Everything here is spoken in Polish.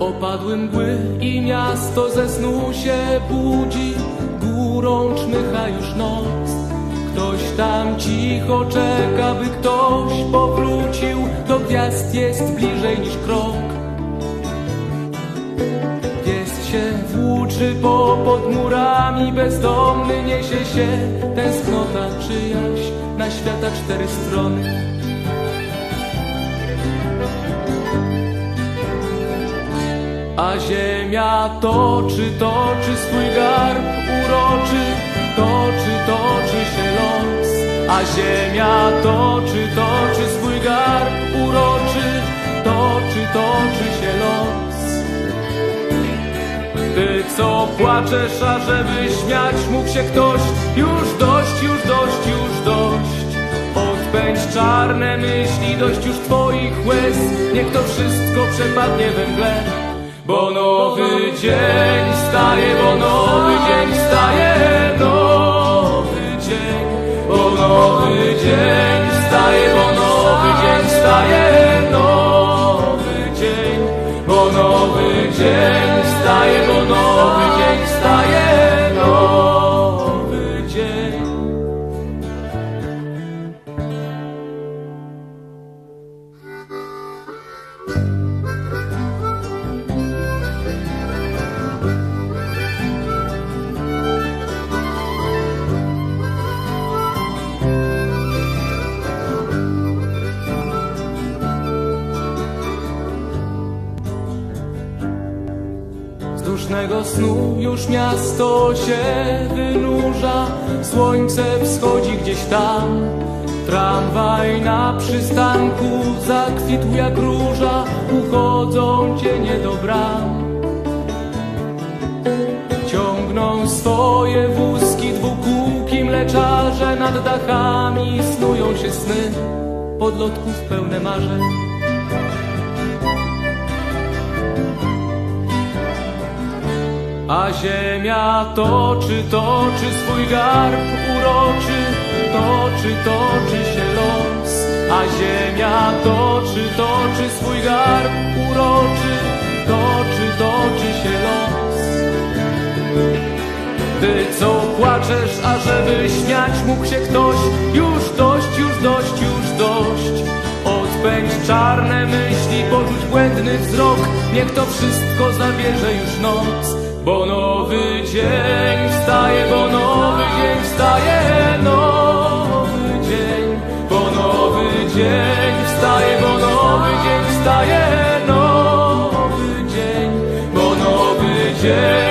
Opadły mgły i miasto ze snu się budzi. Górą czmycha już noc. Ktoś tam cicho czeka, by ktoś powrócił. Do gwiazd jest bliżej niż krok. Po pod murami Bezdomny niesie się Tęsknota czyjaś Na świata cztery strony A ziemia toczy, toczy swój garb uroczy, toczy, toczy się los. A ziemia toczy, toczy swój garb uroczy, toczy, toczy się los. Co płaczesz, a żeby śmiać mógł się ktoś, już dość, już dość, już dość. Odpędź czarne myśli, dość już twoich łez, niech to wszystko przepadnie we mgle. Bo nowy dzień staje, bo nowy dzień staje, nowy dzień, bo nowy dzień nowy dzień staje, nowy dusznego snu już miasto się wynurza, słońce wschodzi gdzieś tam. Tramwaj na przystanku zakwitł jak róża, uchodzą cienie do bram. Ciągną swoje wózki dwukółki mleczarze nad dachami, snują się sny podlotków pełne marzeń. A ziemia toczy, toczy swój garb uroczy, toczy, toczy się los. A ziemia toczy, toczy swój garb uroczy, toczy, toczy się los. Ty co płaczesz, a żeby śmiać mógł się ktoś, już dość, już dość, już dość. Odpędź czarne myśli, porzuć błędny wzrok, niech to wszystko zabierze już noc bo nowy dzień wstaje, bo nowy dzień wstaje, nowy dzień, bo nowy dzień wstaje, bo nowy dzień wstaje, nowy dzień, bo nowy dzień.